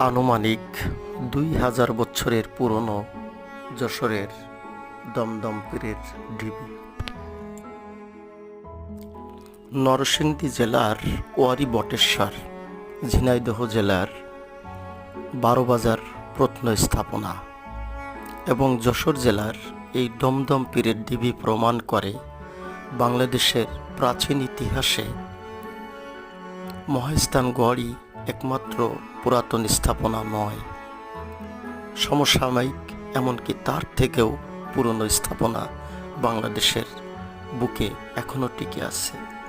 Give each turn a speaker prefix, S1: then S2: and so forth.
S1: আনুমানিক দুই হাজার বছরের পুরনো যশোরের দমদম পীরের ঢিবি। নরসিংদী জেলার ওয়ারি বটেশ্বর, ঝিনাইদহ জেলার বারোবাজার প্রত্নস্থাপনা এবং যশোর জেলার এই দমদম পীরের ঢিবি প্রমাণ করে বাংলাদেশের প্রাচীন ইতিহাসে মহাস্থানগড়ই একমাত্র পুরাতন স্থাপনা নয়। সমসাময়িক, এমনকি তার থেকেও পুরনো স্থাপনা বাংলাদেশের বুকে এখনও টিকে আছে।